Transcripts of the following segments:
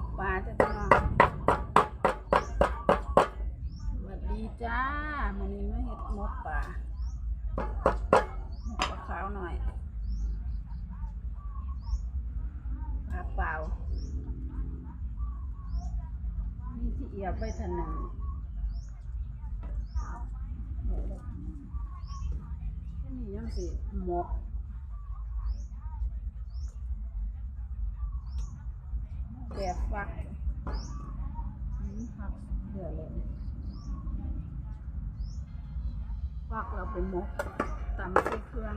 กปลาจ้ะพี่น้องสวัสดีจ้าวันนี้มาเห็ดหมกปลาหมกปลาขาวหน่อยปลาเปล่านี่ที่เอียบไปถนังนี่ยังสิหมก แบบฟักอืมฟักเดือดเลยฟักเราไปหมกตำใส่เครื่อง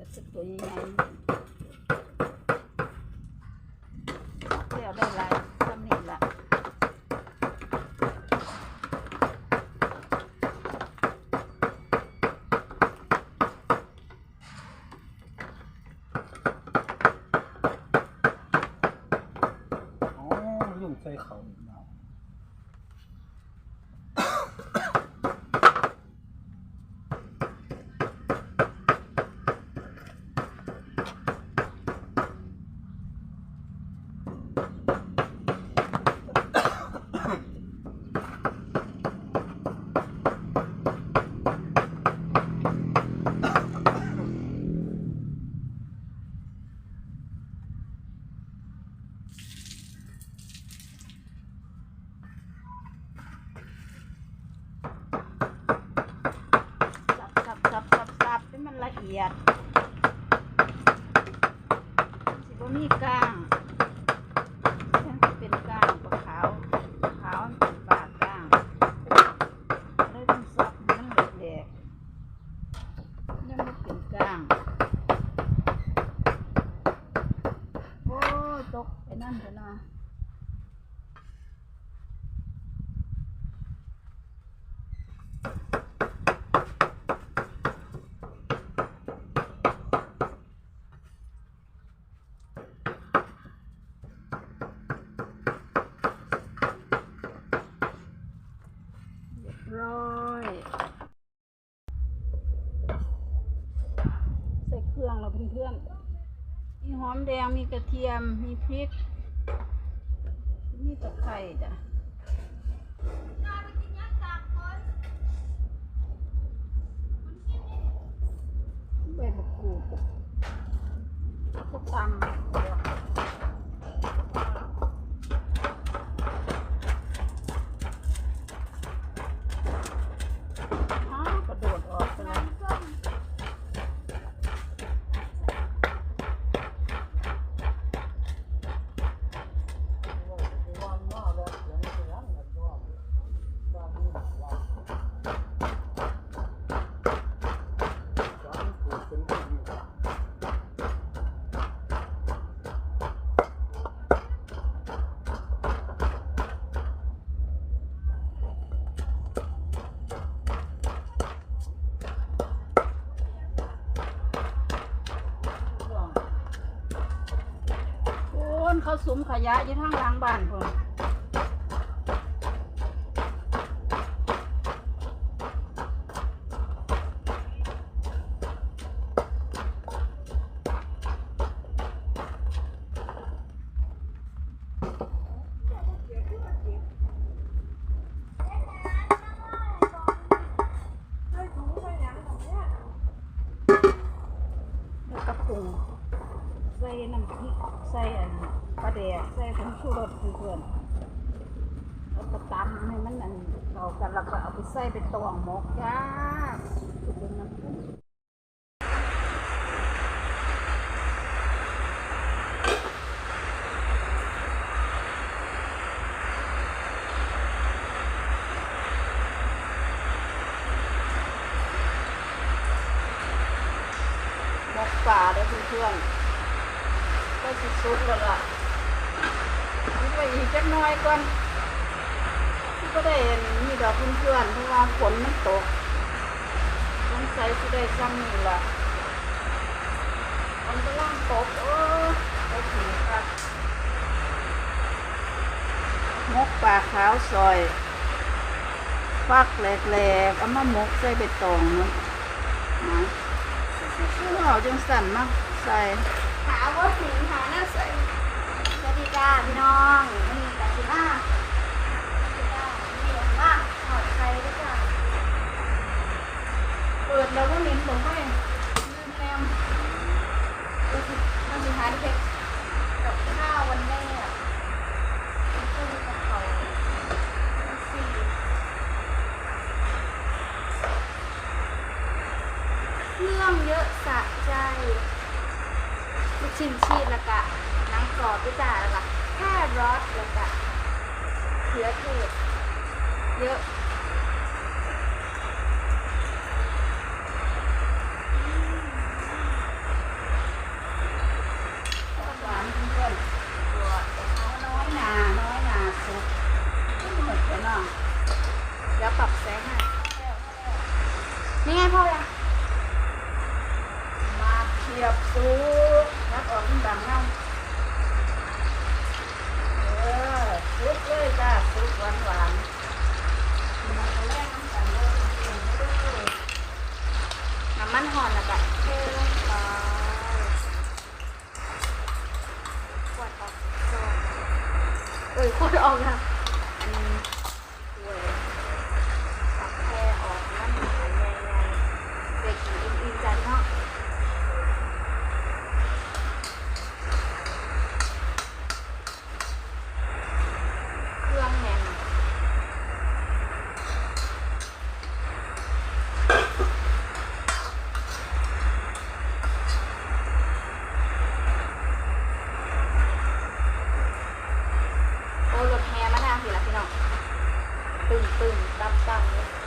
เดี๋ยวจะตัวใหญ่เดี๋ยวได้หลายสำนิดละอ๋อลุงใส่เขาอีกแล้ว สับสับสับสับสับให้มันละเอียดสิ บ่มีกลางฉันจะเป็นกลางปลาขาวปลาขาวมันเป็นปลากลางเลยต้องสับให้มันแหลกๆนี่มันเป็นกลาง โอ้ยตกไปนั่นเถอะนะ เรียบร้อยใส่เครื่องเราเพื่อนๆ มีหอมแดง มีกระเทียม มีพริก มีตะไคร้จ้ะใบมะกรูดก็ตำอ้าวกระโดดออกไปแล้ว สอนปลูกเป็นที่อยู่ เขาสุมขยะอยู่ทางหลังบ้านพุ่นแล้วก็ปรุง น้ำพริกใส่อันปลาแดกใส่ผงชูรสเพื่อนแล้วก็ตำให้มันอันเข้ากันแล้วก็เอาไปใส่เป็นตวงหมกจ้าเป็นน้ำพริกกป่าได้เพื่อน สิสุดแล้วล่ะนี่ไปอีกจักหน้อยก่อนที่ก็ได้เห็นมีดอกเพื่อนๆเพราะว่าฝนมันตกสงสัยที่ได้ซ้ำนี่ล่ะมันก็ล่างตกโอ้โอเคครับมกป่าขาวซอย ฟักแหลกๆเอามามกใส่ใบตองเนาะนะเอาจังสั่นมากใส่าว่าสิงหาหน้าใสสวัสดีจ้าพี่น้องนี่แต่สิมาสวัสดีจ้านี่ลงมาถอดไฟด้วยจ้าเปิดแล้วก็ลิ้นผมก็เองลืมแนมดูสิมาสิหาที่เพชรกับข้าววันแรกเป็นตู้กระเพราสี่เครื่องเยอะสะใจ ลูกชิ้นชีสแล้วก็หนังกรอบพิซซ่าแล้วก็แค่รอสแล้วก็เขือเทศเยอะ หวานเพื่อนๆตัวเอาน้อยหนาน้อยหนาสุกไม่หมดเลยเนาะ เดี๋ยวปรับแสงให้นี่ไงพ่อยัง มาเทียบสุกรับออกมันดังเงาเออสุกเลยจ้าสุกหวานหวานๆมันก็แรกน้ำกันเลยเองเด้อ น้ำมั ปึ้งปึ้งตั้มตั้ม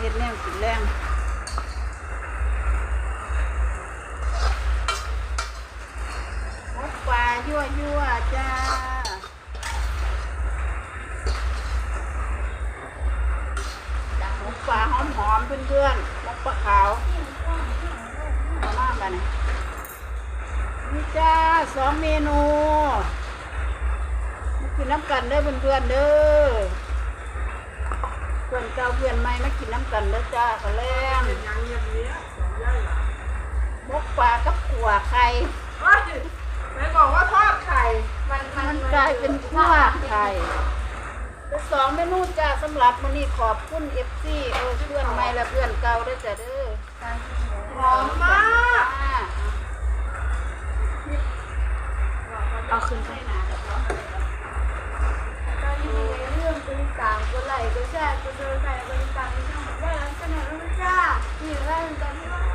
เฮ็ดแนวกินแรงปลายั่วยั่วจ้าจากหมกปลาหอมหอมเพื่อนๆหมกปลาขาวมาม่ากันนี่จ้าสองเมนูกินน้ำกันเด้อเพื่อนๆเด้อ เพื่อนเก่าเพื่อนใหม่มากินน้ำกันแล้วจ้าก็แรงมกปลากับขัวไข่ไม่บอกว่าทอดไข่ มันมันกลายเป็นขัวไข่เป็นสองเมนูจ้าสำหรับมื้อนี้ขอบคุณเอฟซีเออเพื่อนใหม่และเพื่อนเก่าด้วยจ้าเด้อหอมมากเอาคืนไปนนี้ ในเรื่องเป็นตามก็ไหลก็แช่ก็เดินไปก็ตามที่ช่องได้แล้วเสนอรู้จ้านี่แรกตอนที่ว่า